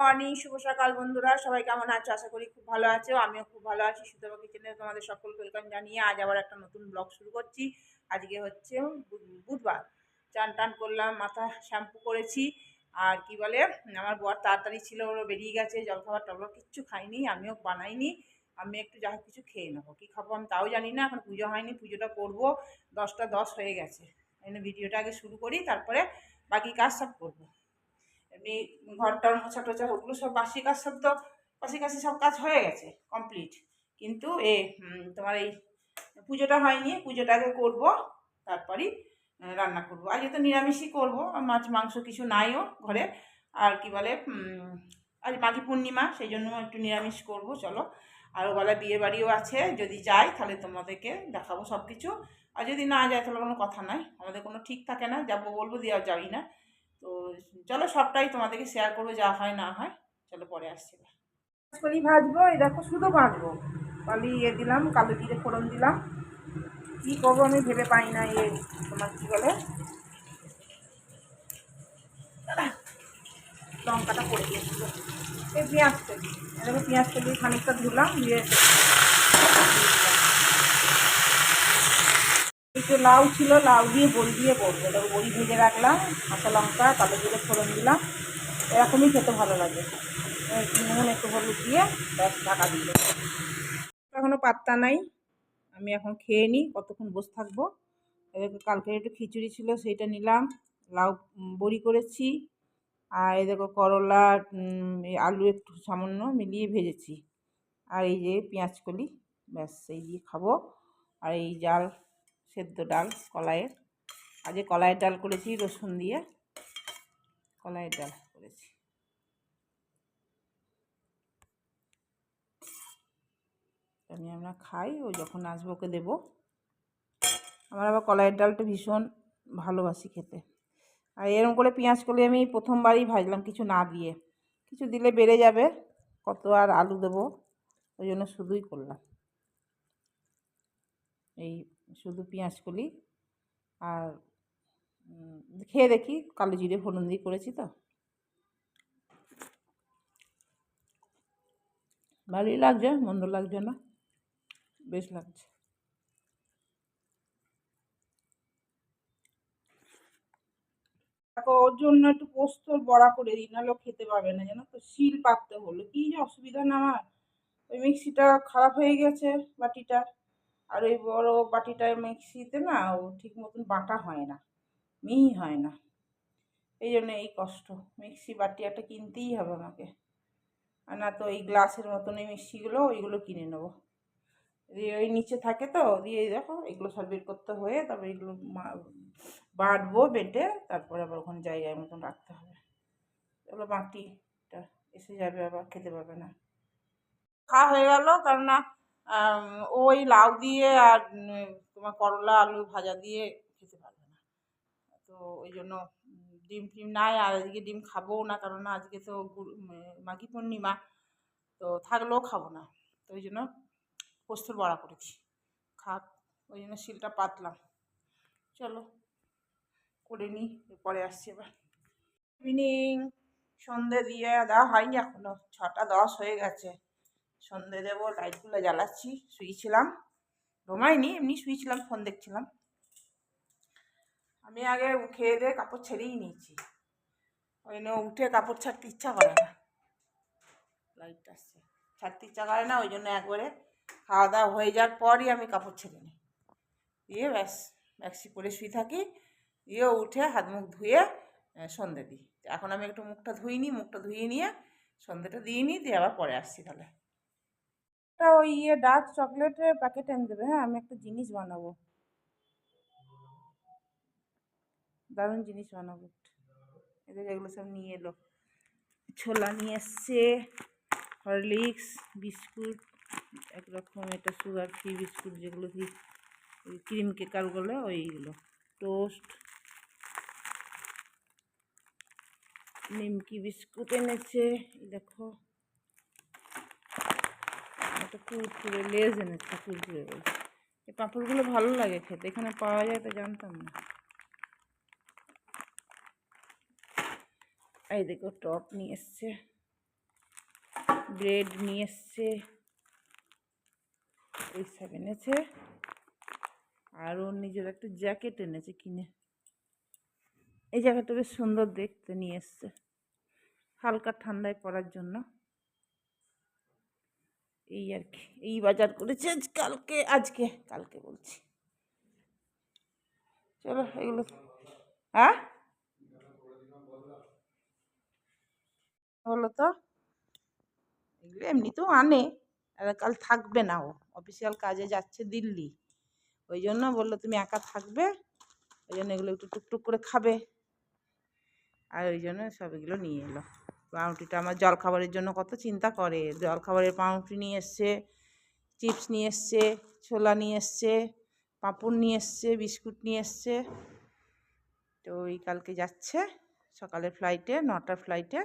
Morning শুভ সকাল বন্ধুরা। সবাই কেমন আছো? আশা করি খুব ভালো আছো। আমিও খুব ভালো আছি। সুতবা কিচেনে তোমাদের সকল ওয়েলকাম জানিয়ে আজ আবার একটা নতুন ব্লগ শুরু করছি। আজকে হচ্ছে বুধবার। চান টান করলাম, মাথা শ্যাম্পু করেছি। আর কি বলে, আমার বর তাড়াতাড়ি ছিল ওরা বেরিয়ে গেছে জলখাবার টলখাবার কিচ্ছু খাইনি, আমিও বানাইনি। আমি একটু যা কিছু খেয়ে নেব। কী খাব আমি তাও জানি না, এখন পুজো হয়নি, পুজোটা করব। দশটা দশ হয়ে গেছে। ভিডিওটা আগে শুরু করি, তারপরে বাকি কাজ সব করব। এমনি ঘরটার মোছা টোছা ওগুলো সব বাসি কাজ সব তো বাসি কাশি সব কাজ হয়ে গেছে কমপ্লিট কিন্তু এ তোমার এই পুজোটা হয়নি, পুজোটা আগে করব, তারপরই রান্না করব। আজকে তো নিরামিষই করব মাছ মাংস কিছু নাইও ঘরে। আর কি বলে আজ মাঘী পূর্ণিমা, সেই জন্য একটু নিরামিষ করব, চলো। আর ওবেলা বিয়ে বাড়িও আছে, যদি যাই তাহলে তোমাদেরকে দেখাবো সব কিছু আর যদি না যায় তাহলে কোনো কথা নাই, আমাদের কোনো ঠিক থাকে না, যাব বলব আর যাবি না। তো চলো সবটাই তোমাদেরকে শেয়ার করব যা হয়, না হয়। চলো পরে আসছি কলি ভাজবো, এই দেখো শুধু ভাজবো। কালি ইয়ে দিলাম, কালো জিরে ফোড়ন দিলাম। কী করব আমি ভেবে পাই না ইয়ে তোমার কী বলে? লঙ্কাটা পড়ে গিয়েছিল এই পেঁয়াজ কলি এরকম পেঁয়াজ কলি খানিকটা ধুলাম, দিয়ে লাউ ছিল, লাউ দিয়ে বড়ি দিয়ে বলব এটাকে বড়ি ভেজে রাখলাম, কাঁচা লঙ্কা, কালো জিরে ফোড়ন দিলাম। এরকমই খেতে ভালো লাগে। নুন, একটু হলুদ দিয়ে ব্যাস, ঢাকা দিলে এখনও পাত্তা নাই। আমি এখন খেয়ে নিই, কতক্ষণ বসে থাকব। এদিকে কালকে একটু খিচুড়ি ছিল, সেইটা নিলাম। লাউ বড়ি করেছি। আর এই দেখো করলা আলু একটু সামান্য মিলিয়ে ভেজেছি। আর এই যে পেঁয়াজ কলি, ব্যাস, এই দিয়ে খাব। আর এই ডাল সেদ্ধ ডাল, কলাইয়ের। আজকে কলাইয়ের ডাল করেছি, রসুন দিয়ে কলাইয়ের ডাল করেছি। আমি আমরা খাই, ও যখন আসব ওকে দেবো। আমার আবার কলাইয়ের ডালটা ভীষণ ভালোবাসি খেতে। আর এরকম করে পেঁয়াজ কলি আমি প্রথমবারই ভাজলাম কিছু না দিয়ে। কিছু দিলে বেড়ে যাবে, কত আর আলু দেবো, ওই জন্য শুধুই করলাম। এই শুধু পেঁয়াজ কলি আর খেয়ে দেখি, কালো জিরে ফোড়ন দিয়ে করেছি তো। ভালোই লাগছে, মন্দ লাগছে না, বেশ লাগছে। ওর জন্য একটু পোস্তর বড়া করে দিই, নাহলে খেতে পাবে না, জানো তো? শিল পাততে হলো, কি অসুবিধা না আমার? ওই মিক্সিটা খারাপ হয়ে গেছে, বাটিটা। আর ওই বড় বাটিটা মিক্সিতে না, ও ঠিক মতন বাটা হয় না, মিহি হয় না। এই জন্য এই কষ্ট, মিক্সি বাটি একটা কিনতেই হবে আমাকে। আর না তো এই গ্লাসের মতন এই মিক্সিগুলো, ওইগুলো কিনে নেব। দিয়ে ওই নিচে থাকে তো, দিয়ে দেখো, এগুলো সব করতে হয়ে তারপর এগুলো বাটবো, বেটে তারপরে আবার ওখানে জায়গায় মতন রাখতে হবে। এগুলো মাটিটা এসে যাবে আবার, খেতে পাবে না। খাওয়া হয়ে গেল, কেননা ওই লাউ দিয়ে আর তোমার করলা, আলু ভাজা দিয়ে খেতে পারবে না। তো ওই জন্য ডিম ফিম নাই, আর আজকে ডিম খাবোও না, কারণ আজকে তো মাঘী পূর্ণিমা, তো থাকলেও খাব না। তো ওই জন্য পোস্তর বড়া করেছি। খাক ওই জন্য শিলটা পাতলাম। চলো, করে নিই পরে আসছি এবার ইভিনিং সন্ধে দিয়ে দেওয়া হয়নি এখনও, ছটা দশ হয়ে গেছে। সন্ধে দেবো লাইটগুলো জ্বালাচ্ছি শুয়েছিলাম ঘুমাইনি, এমনি শুয়েছিলাম ফোন দেখছিলাম। আমি আগে খেয়ে দিয়ে কাপড় ছেড়েই নিয়েছি। ওই জন্য উঠে কাপড় ছাড়তে ইচ্ছা করে না। লাইটটা আসছে। ছাড়তে ইচ্ছা করে না, ওই জন্য একবারে খাওয়া দাওয়া হয়ে যাওয়ার পরই আমি কাপড় ছেড়ে নিই। দিয়ে ব্যাস ব্যাক্সি পরে শুয়ে থাকি। দিয়ে উঠে হাত মুখ ধুয়ে সন্ধে দিই। এখন আমি একটু মুখটা ধুইনি, মুখটা ধুয়ে নিয়ে সন্ধেটা দিয়ে নিই, দিয়ে আবার পরে আসছি তাহলে। একটা ওই ইয়ে ডার্ক চকলেটের প্যাকেট এনে দেবে হ্যাঁ? আমি একটা জিনিস বানাবো। দারুণ জিনিস বানাবো। এদের এগুলো সব নিয়ে এলো। ছোলা নিয়ে এসছে, হরলিক্স, বিস্কুট একরকম এটা সুগার ফ্রি বিস্কুট যেগুলো কি, ওই ক্রিম কেকারগুলো ওইগুলো। টোস্ট নিমকি বিস্কুট এনেছে দেখো। একটা কুরকুরে, লেজ এনেছে কুরকুরে লেজ এই পাঁপড়গুলো ভালো লাগে খেতে, এখানে পাওয়া যায় তো জানতাম না। এই দেখো টপ নিয়ে এসছে, ব্রেড নিয়ে এসছে এইসব এনেছে, আর ওর নিজের একটা জ্যাকেট এনেছে কিনে। এই জ্যাকেটটা বেশ সুন্দর দেখতে নিয়ে এসছে, হালকা ঠান্ডায় পরার জন্য। এই আর কি, এই বাজার করেছে আজ, কালকে, আজকে, কালকে বলছি। চলো, এগুলো হ্যাঁ? বলো তো? এগুলো এমনিতেও আনে, আর কাল থাকবে না ও অফিসিয়াল কাজে যাচ্ছে দিল্লি। ওই জন্য বলল, তুমি একা থাকবে? ওই জন্য এগুলো একটু টুকটুক করে খাবে। আর ওই জন্য সব এগুলো নিয়ে এলো। পাউরুটিটা আমার জলখাবারের জন্য কত চিন্তা করে। জলখাবারের পাউরুটি নিয়ে এসছে, চিপস নিয়ে এসছে, ছোলা নিয়ে এসছে, পাঁপড় নিয়ে এসছে, বিস্কুট নিয়ে এসছে। তো ওই কালকে যাচ্ছে সকালের ফ্লাইটে নটার ফ্লাইটে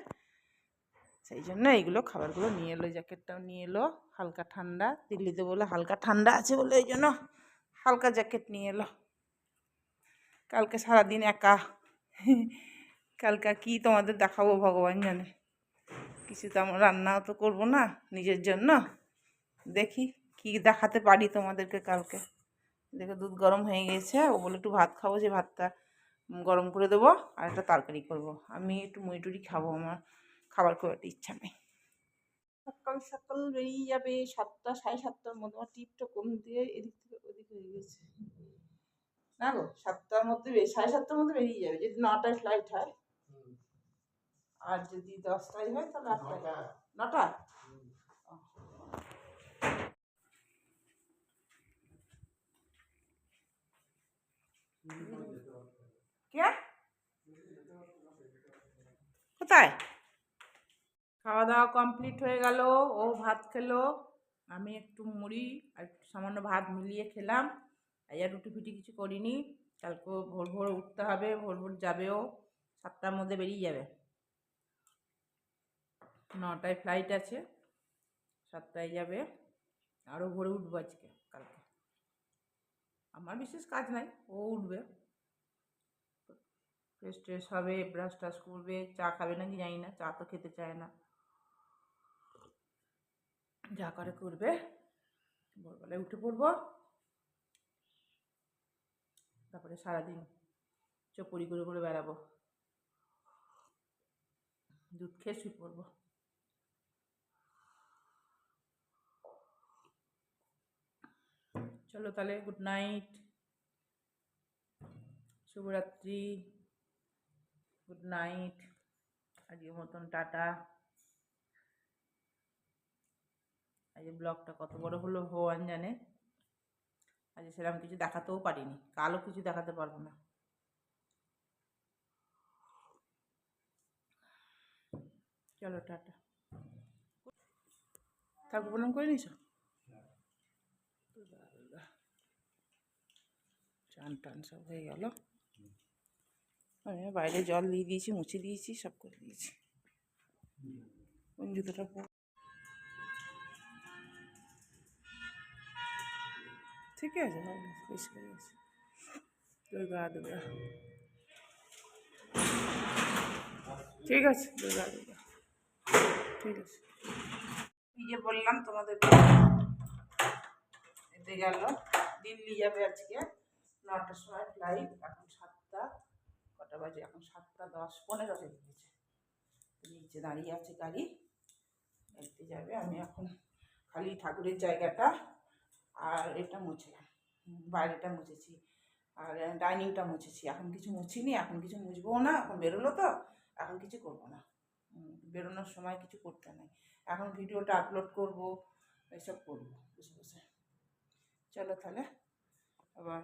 সেই জন্য এইগুলো খাবারগুলো নিয়ে এলো জ্যাকেটটাও নিয়ে এলো, হালকা ঠান্ডা। দিল্লিতে বলে হালকা ঠান্ডা আছে বলে এই জন্য হালকা জ্যাকেট নিয়ে এলো। কালকে সারাদিন একা। কালকে কি তোমাদের দেখাবো ভগবান জানে। কিছু তো আমার রান্নাও তো করব না নিজের জন্য। দেখি কি দেখাতে পারি তোমাদেরকে কালকে। দেখে দুধ গরম হয়ে গেছে, ও বলে একটু ভাত খাব, যে ভাতটা গরম করে দেবো আর একটা তরকারি করব। আমি একটু মুড়ি খাব, আমার খাবার খুব একটা ইচ্ছা নেই। সকাল সকাল বেরিয়ে যাবে সাতটা, সাড়ে সাতটার মধ্যে। আমার টিপটা কম দিয়ে এদিক থেকে ওদিক হয়ে গেছে। না গো, সাতটার মধ্যে সাড়ে সাতটার মধ্যে বেরিয়ে যাবে। যদি নটায় ফ্লাইট হয়। আর যদি দশটায় হয় তাহলে আটটায় নটা। কে? কোথায়? খাওয়া দাওয়া কমপ্লিট হয়ে গেল ও ভাত খেলো আমি একটু মুড়ি আর একটু সামান্য ভাত মিলিয়ে খেলাম। আজ আর রুটি ফুটি কিছু করিনি কালকে ভোর ভোর উঠতে হবে ভোর ভোর যাবেও সাতটার মধ্যে বেরিয়ে যাবে। নটায় ফ্লাইট আছে, সাতটায় যাবে আরও ভোরে উঠবো আজকে, কালকে। আমার বিশেষ কাজ নাই, ও উঠবে। ফ্রেশ ট্রেশ হবে ব্রাশ টাশ করবে, চা খাবে নাকি জানি না, চা তো খেতে চায় না। যা করে করবে, ভোরবেলায় উঠে পড়ব। তারপরে সারাদিন চপুরি করে করে বেড়াবো। দুধ খেয়ে শুয়ে পড়ব। চলো তাহলে গুড নাইট শুভরাত্রি। গুড নাইট আজকের মতন টাটা। আজ ব্লগটা কত বড় হলো ভগবান জানে। আজ সেরকম কিছু দেখাতেও পারিনি। কালও কিছু দেখাতে পারব না। চলো টাটা। ঠাকুর প্রণাম করে নিস চান টান সব হয়ে গেল। বাইরে জল দিয়ে দিয়েছি মুছে দিয়েছি সব করে দিয়েছি। কোন জুতোটা পর ঠিক আছে ভালো আছে, পরিষ্কার আছে। দুর্গা দুর্গা। ঠিক আছে দুর্গা দুর্গা। ঠিক আছে। এই যে বললাম তোমাদেরকে এতে গেল দিল্লি যাবে আজকে। নটার সময় ফ্লাইট এখন সাতটা, কটা বাজে? এখন সাতটা দশ, পনেরো হয়ে গেছে। নিচে দাঁড়িয়ে আছে গাড়ি। দেখতে যাবে, আমি এখন খালি ঠাকুরের জায়গাটা আর এটা মুছলাম। বাইরেটা মুছেছি। আর ডাইনিংটা মুছেছি। এখন কিছু মুছিনি, এখন কিছু মুছবো না, এখন বেরোলো তো, এখন কিছু করব না। বেরোনোর সময় কিছু করতে নাই। এখন ভিডিওটা আপলোড করব, এসব করব বসে বসে। চলো তাহলে, আবার